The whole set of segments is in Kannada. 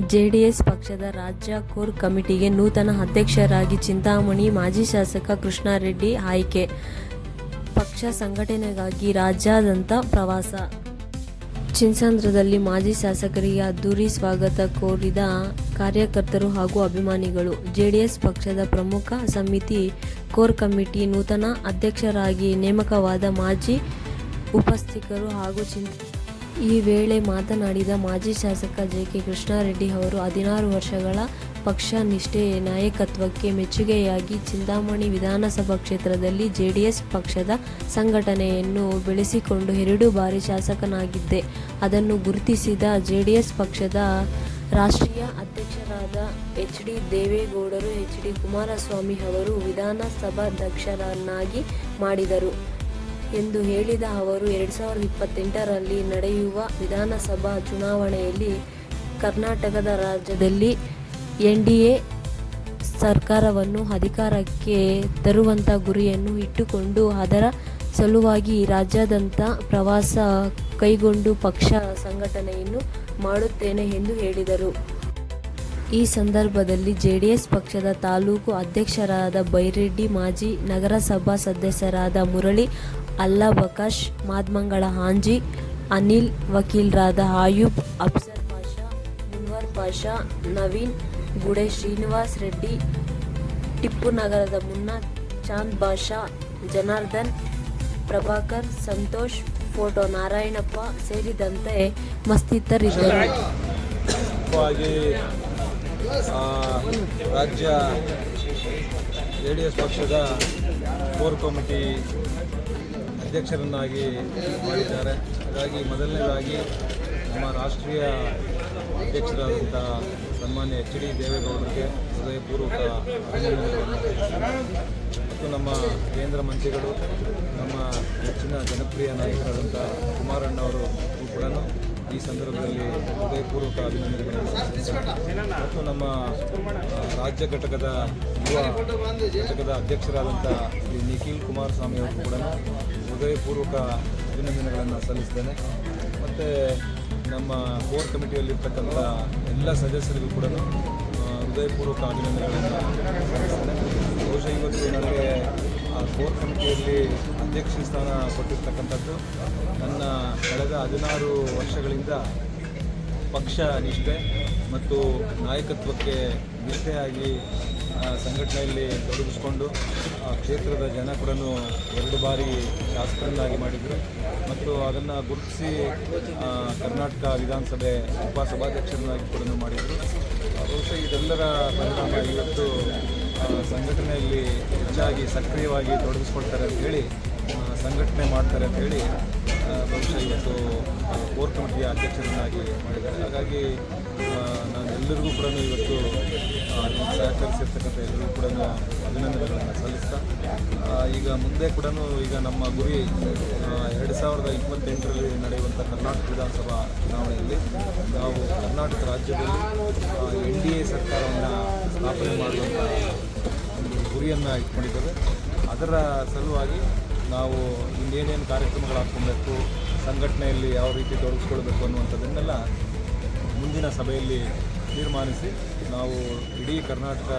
ಜೆಡಿಎಸ್ ಪಕ್ಷದ ರಾಜ್ಯ ಕೋರ್ ಕಮಿಟಿಗೆ ನೂತನ ಅಧ್ಯಕ್ಷರಾಗಿ ಚಿಂತಾಮಣಿ ಮಾಜಿ ಶಾಸಕ ಕೃಷ್ಣಾರೆಡ್ಡಿ ಆಯ್ಕೆ. ಪಕ್ಷ ಸಂಘಟನೆಗಾಗಿ ರಾಜ್ಯಾದ್ಯಂತ ಪ್ರವಾಸ. ಚಿನ್ಸಂದ್ರದಲ್ಲಿ ಮಾಜಿ ಶಾಸಕರಿಗೆ ಅದ್ದೂರಿ ಸ್ವಾಗತ ಕೋರಿದ ಕಾರ್ಯಕರ್ತರು ಹಾಗೂ ಅಭಿಮಾನಿಗಳು. ಜೆಡಿಎಸ್ ಪಕ್ಷದ ಪ್ರಮುಖ ಸಮಿತಿ ಕೋರ್ ಕಮಿಟಿ ನೂತನ ಅಧ್ಯಕ್ಷರಾಗಿ ನೇಮಕವಾದ ಮಾಜಿ ಉಪಸ್ಥಿತರು ಹಾಗೂ ಚಿನ್ ಈ ವೇಳೆ ಮಾತನಾಡಿದ ಮಾಜಿ ಶಾಸಕ ಜೆ ಕೆ ಕೃಷ್ಣಾರೆಡ್ಡಿ ಅವರು, ಹದಿನಾರು ವರ್ಷಗಳ ಪಕ್ಷ ನಿಷ್ಠೆ ನಾಯಕತ್ವಕ್ಕೆ ಮೆಚ್ಚುಗೆಯಾಗಿ ಚಿಂತಾಮಣಿ ವಿಧಾನಸಭಾ ಕ್ಷೇತ್ರದಲ್ಲಿ ಜೆಡಿಎಸ್ ಪಕ್ಷದ ಸಂಘಟನೆಯನ್ನು ಬೆಳೆಸಿಕೊಂಡು ಎರಡು ಬಾರಿ ಶಾಸಕನಾಗಿದ್ದೆ. ಅದನ್ನು ಗುರುತಿಸಿದ ಜೆಡಿಎಸ್ ಪಕ್ಷದ ರಾಷ್ಟ್ರೀಯ ಅಧ್ಯಕ್ಷರಾದ ಎಚ್ ಡಿ ದೇವೇಗೌಡರು ಎಚ್ ಡಿ ಕುಮಾರಸ್ವಾಮಿ ಅವರು ವಿಧಾನಸಭಾಧ್ಯಕ್ಷರನ್ನಾಗಿ ಮಾಡಿದರು. ಎಂದು ಹೇಳಿದ ಅವರು, ಎರಡ್ ಸಾವಿರದ ಇಪ್ಪತ್ತೆಂಟರಲ್ಲಿ ನಡೆಯುವ ವಿಧಾನಸಭಾ ಚುನಾವಣೆಯಲ್ಲಿ ಕರ್ನಾಟಕದ ರಾಜ್ಯದಲ್ಲಿ ಎನ್ ಡಿ ಎ ಸರ್ಕಾರವನ್ನು ಅಧಿಕಾರಕ್ಕೆ ತರುವಂಥ ಗುರಿಯನ್ನು ಇಟ್ಟುಕೊಂಡು, ಅದರ ಸಲುವಾಗಿ ರಾಜ್ಯಾದ್ಯಂತ ಪ್ರವಾಸ ಕೈಗೊಂಡು ಪಕ್ಷ ಸಂಘಟನೆಯನ್ನು ಮಾಡುತ್ತೇನೆ ಎಂದು ಹೇಳಿದರು. ಈ ಸಂದರ್ಭದಲ್ಲಿ ಜೆಡಿಎಸ್ ಪಕ್ಷದ ತಾಲೂಕು ಅಧ್ಯಕ್ಷರಾದ ಬೈರೆಡ್ಡಿ, ಮಾಜಿ ನಗರಸಭಾ ಸದಸ್ಯರಾದ ಮುರಳಿ ಅಲ್ಲಾಬಕಾಶ್ ಮಾದ್ಮಂಗಳ ಹಾಂಜಿ, ಅನಿಲ್, ವಕೀಲರಾದ ಆಯೂಬ್ ಅಫ್ಸರ್ ಪಾಷಾ, ಮುನ್ವರ್ ಪಾಷಾ, ನವೀನ್, ಗುಡೆ ಶ್ರೀನಿವಾಸ್ ರೆಡ್ಡಿ, ಟಿಪ್ಪು ನಗರದ ಮುನ್ನ ಚಾಂದ್ ಬಾಷಾ ಜನಾರ್ದನ್, ಪ್ರಭಾಕರ್, ಸಂತೋಷ್, ಫೋಟೋ ನಾರಾಯಣಪ್ಪ ಸೇರಿದಂತೆ ಮಸ್ತಿತರಿದ್ದರು ರಾಜ್ಯ ಜೆ ಡಿ ಎಸ್ ಪಕ್ಷದ ಕೋರ್ ಕಮಿಟಿ ಅಧ್ಯಕ್ಷರನ್ನಾಗಿ ಮಾಡಿದ್ದಾರೆ. ಹಾಗಾಗಿ ಮೊದಲನೇದಾಗಿ ನಮ್ಮ ರಾಷ್ಟ್ರೀಯ ಅಧ್ಯಕ್ಷರಾದಂಥ ಸನ್ಮಾನ್ಯ ಎಚ್ ಡಿ ದೇವೇಗೌಡರಿಗೆ ಹೃದಯಪೂರ್ವಕ ಅಭಿನಂದನೆಗಳನ್ನು ಮತ್ತು ನಮ್ಮ ಕೇಂದ್ರ ಮಂತ್ರಿಗಳು, ನಮ್ಮ ಹೆಚ್ಚಿನ ಜನಪ್ರಿಯ ನಾಯಕರಾದಂಥ ಕುಮಾರಣ್ಣವರು ಕೂಡ ಈ ಸಂದರ್ಭದಲ್ಲಿ ಹೃದಯಪೂರ್ವಕ ಅಭಿನಂದನೆಗಳನ್ನು ಮತ್ತು ನಮ್ಮ ರಾಜ್ಯ ಘಟಕದ ಯುವ ಘಟಕದ ಅಧ್ಯಕ್ಷರಾದಂಥ ಶ್ರೀ ನಿಖಿಲ್ ಕುಮಾರಸ್ವಾಮಿ ಅವರು ಕೂಡ ಹೃದಯಪೂರ್ವಕ ಅಭಿನಂದನೆಗಳನ್ನು ಸಲ್ಲಿಸ್ತೇನೆ. ಮತ್ತು ನಮ್ಮ ಕೋರ್ ಕಮಿಟಿಯಲ್ಲಿರ್ತಕ್ಕಂಥ ಎಲ್ಲ ಸದಸ್ಯರಿಗೂ ಕೂಡ ಹೃದಯಪೂರ್ವಕ ಅಭಿನಂದನೆಗಳನ್ನು ಸಲ್ಲಿಸ್ತೇನೆ. ಬಹುಶಃ ಇವತ್ತು ನನಗೆ ಆ ಕೋರ್ ಕಮಿಟಿಯಲ್ಲಿ ಅಧ್ಯಕ್ಷ ಸ್ಥಾನ ಕೊಟ್ಟಿರ್ತಕ್ಕಂಥದ್ದು. ನನ್ನ ಕಳೆದ ಹದಿನಾರು ವರ್ಷಗಳಿಂದ ಪಕ್ಷ ನಿಷ್ಠೆ ಮತ್ತು ನಾಯಕತ್ವಕ್ಕೆ ನಿಷ್ಠೆಯಾಗಿ ಸಂಘಟನೆಯಲ್ಲಿ ತೊಡಗಿಸ್ಕೊಂಡು, ಆ, ಕ್ಷೇತ್ರದ ಜನ ಕೂಡ ಎರಡು ಬಾರಿ ಶಾಸಕರನ್ನಾಗಿ ಮಾಡಿದರು. ಮತ್ತು ಅದನ್ನು ಗುರುತಿಸಿ ಕರ್ನಾಟಕ ವಿಧಾನಸಭೆ ಉಪಸಭಾಧ್ಯಕ್ಷರನ್ನಾಗಿ ಕೂಡ ಮಾಡಿದರು. ಬಹುಶಃ ಇದೆಲ್ಲರ ಪರಿಣಾಮ ಇವತ್ತು ಸಂಘಟನೆಯಲ್ಲಿ ಹೆಚ್ಚಾಗಿ ಸಕ್ರಿಯವಾಗಿ ತೊಡಗಿಸ್ಕೊಳ್ತಾರೆ ಅಂತ ಹೇಳಿ ಸಂಘಟನೆ ಮಾಡ್ತಾರೆ ಅಂತ ಹೇಳಿ ಬಹುಶಃ ಇವತ್ತು ಕೋರ್ ಕಮಿಟಿಯ ಅಧ್ಯಕ್ಷರನ್ನಾಗಿ ಮಾಡಿದ್ದಾರೆ ಹಾಗಾಗಿ ನಾನು ಎಲ್ಲರಿಗೂ ಕೂಡ ಇವತ್ತು ಸಹಕರಿಸಿರ್ತಕ್ಕಂಥ ಎಲ್ಲರಿಗೂ ಕೂಡ ಅಭಿನಂದನೆಗಳನ್ನು ಸಲ್ಲಿಸ್ತಾ ಈಗ ಮುಂದೆ ಕೂಡ ಈಗ ನಮ್ಮ ಗುರಿ ಎರಡು ಸಾವಿರದ ಇಪ್ಪತ್ತೆಂಟರಲ್ಲಿ ನಡೆಯುವಂಥ ಕರ್ನಾಟಕ ವಿಧಾನಸಭಾ ಚುನಾವಣೆಯಲ್ಲಿ ನಾವು ಕರ್ನಾಟಕ ರಾಜ್ಯದಲ್ಲಿ ಎನ್ ಡಿ ಎ ಸರ್ಕಾರವನ್ನು ಸ್ಥಾಪನೆ ಮಾಡುವಂಥ ಒಂದು ಗುರಿಯನ್ನು ಇಟ್ಕೊಂಡಿದ್ದೇವೆ ಅದರ ಸಲುವಾಗಿ ನಾವು ಇನ್ನೇನೇನು ಕಾರ್ಯಕ್ರಮಗಳು ಹಾಕ್ಕೊಬೇಕು ಸಂಘಟನೆಯಲ್ಲಿ ಯಾವ ರೀತಿ ತೊಡಗಿಸ್ಕೊಳ್ಬೇಕು ಅನ್ನುವಂಥದ್ದನ್ನೆಲ್ಲ ಮುಂದಿನ ಸಭೆಯಲ್ಲಿ ತೀರ್ಮಾನಿಸಿ ನಾವು ಇಡೀ ಕರ್ನಾಟಕ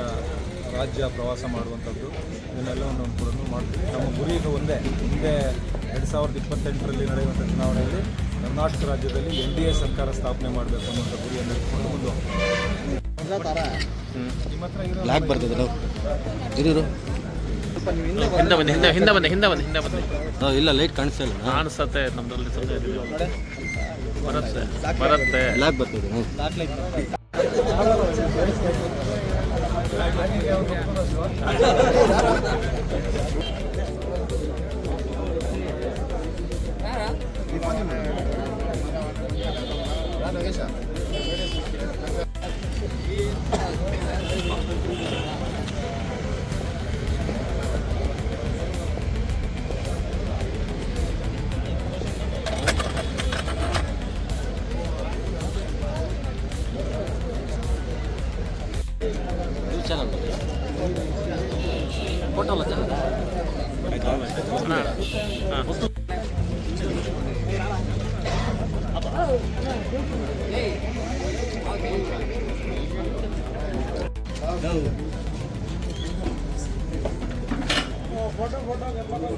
ರಾಜ್ಯ ಪ್ರವಾಸ ಮಾಡುವಂಥದ್ದು ಇದನ್ನೆಲ್ಲವನ್ನು ಕೂಡ ಮಾಡ್ತೀವಿ. ನಮ್ಮ ಗುರಿ ಈಗ ಒಂದೇ. ಮುಂದೆ ಎರಡು ಸಾವಿರದ ಇಪ್ಪತ್ತೆಂಟರಲ್ಲಿ ನಡೆಯುವಂಥ ಚುನಾವಣೆಯಲ್ಲಿ ಕರ್ನಾಟಕ ರಾಜ್ಯದಲ್ಲಿ ಎನ್ ಡಿ ಎ ಸರ್ಕಾರ ಸ್ಥಾಪನೆ ಮಾಡಬೇಕು ಅನ್ನುವಂಥ ಗುರಿಯನ್ನು ಇಟ್ಕೊಂಡು ಮುಂದೆ ಹೋಗ್ತೀವಿ. ನಿಮ್ಮ ಹತ್ರ ಹಿಂದೆ ಬನ್ನಿ. ಹಿಂದೆ ಹಿಂದೆ ಬಂದೆ ಹಿಂದೆ ಬಂದೆ ಹಿಂದೆ ಬಂದೆ ಇಲ್ಲ ಲೈಟ್ ಕಾಣಿಸ್ತಿಲ್ಲ ಕಾಣಿಸುತ್ತೆ ಕಾಣಿಸ್ತತೆ ನಮ್ದ್ರಲ್ಲಿ ಸ್ವಲ್ಪ ಇದು. ಬರುತ್ತೆ ಬರುತ್ತೆ. ಬ್ಲ್ಯಾಕ್ ಬರ್ತದೆ ಹ್ಞೂ ఫోటో ఫోటో ఫోటో